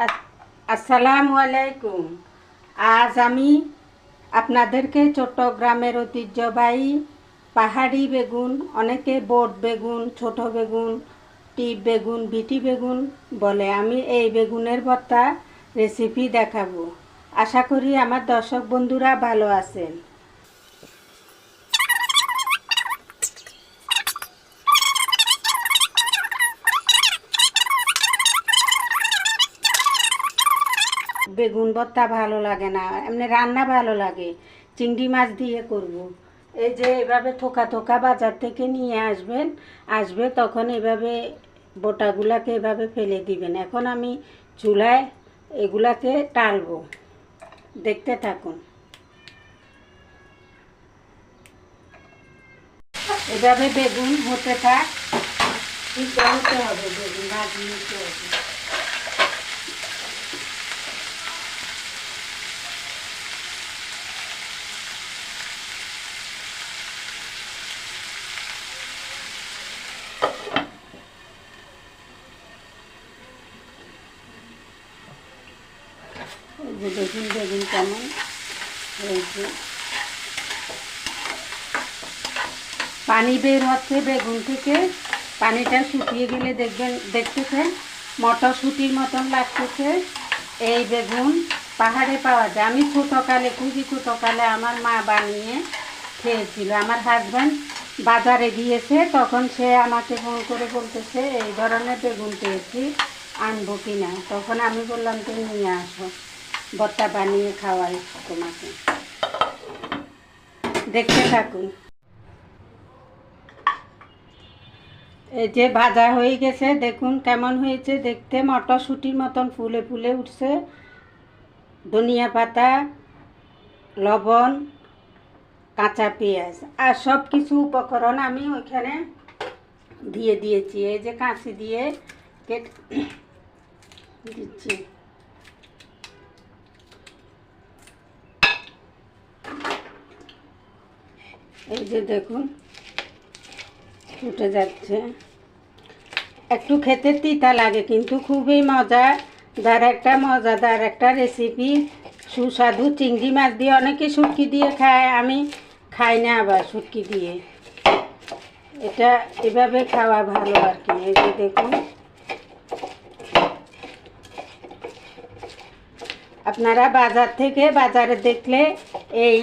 আস- আসসালামু আলাইকুম। আজ আমি আপনাদেরকে চট্টগ্রামের ঐতিহ্যবাহী পাহাড়ি বেগুন, অনেকে বোট বেগুন, ছোট বেগুন, টিপ বেগুন, বিটি বেগুন বলে আমি এই বেগুনের ভর্তা রেসিপি দেখাবো। আশা করি আমার দর্শক বন্ধুরা ভালো আছেন। বেগুন ভর্তা ভালো লাগে না, এমনি রান্না ভালো লাগে, চিংড়ি মাছ দিয়ে করব। এই যে এভাবে থোকা থোকা বাজার থেকে নিয়ে আসবেন, আসবে তখন এভাবে বোটাগুলাকে এভাবে ফেলে দিবেন। এখন আমি চুলায় এগুলাকে টালবো। দেখতে থাকুন। এভাবে বেগুন হতে থাক। ঠিক হবে বেগুন? ভাজি নিতে হবে। যে দেখুন বেগুন কেমন। যে। পানি বের হচ্ছে বেগুন থেকে। পানিটা শুকিয়ে গেলে দেখবেন, দেখতেছেন? মটরশুঁটির মতন লাগতেছে। এই বেগুন পাহাড়ে পাওয়া যায়। আমি ছোটোকালে, খুবই ছোটোকালে আমার মা বানিয়ে খেয়েছিল। আমার হাজব্যান্ড বাজারে গিয়েছে, তখন সে আমাকে ফোন করে বলতেছে, এই ধরনের বেগুন পেয়েছি, আনব কিনা? তখন আমি বললাম তুমি নিয়ে আসো। ভর্তা বানিয়ে খাওয়াই তোমাকে। দেখতে থাকুন। এই যে ভাজা হয়ে গেছে, দেখুন কেমন হয়েছে। দেখতে মটরশুঁটির মতন ফুলে ফুলে উঠছে। ধনিয়া পাতা, লবণ, কাঁচা পেঁয়াজ আর সব কিছু উপকরণ আমি ওইখানে দিয়ে দিয়েছি। এই যে কাঁচি দিয়ে কেটে দিচ্ছি। এই যে দেখুন, ফুটে যাচ্ছে। একটু খেতে তিতা লাগে, কিন্তু খুবই মজাদার একটা মজাদার একটা রেসিপি সুস্বাদু চিংড়ি মাছ দিয়ে অনেকে শুটকি দিয়ে খায়, আমি খাই না আবার শুটকি দিয়ে। এটা এভাবে খাওয়া ভালো আর কি। এই যে দেখুন। আপনারা বাজার থেকে বাজারে দেখলে এই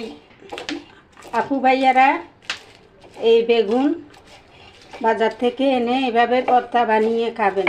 আপু ভাইয়ারা এই বেগুন বাজার থেকে এনে এভাবে ভর্তা বানিয়ে খাবেন।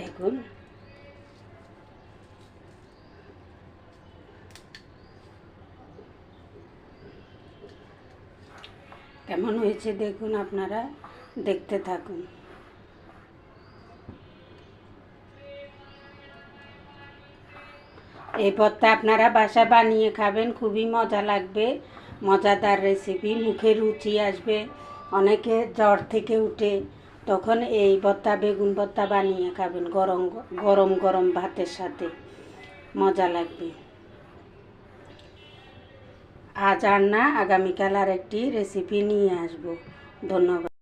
দেখুন। কেমন হয়েছে দেখুন আপনারা, দেখতে থাকুন। এই পথটা আপনারা বাসা বানিয়ে খাবেন, খুবই মজা লাগবে। মজাদার রেসিপি মুখে রুচি আসবে, অনেকে জ্বর থেকে উঠে তখন এই ভর্তা বেগুন ভর্তা বানিয়ে খাবেন গরম গরম গরম ভাতের সাথে। মজা লাগবে। আজ আর না, আগামীকাল আর একটি রেসিপি নিয়ে আসব। ধন্যবাদ।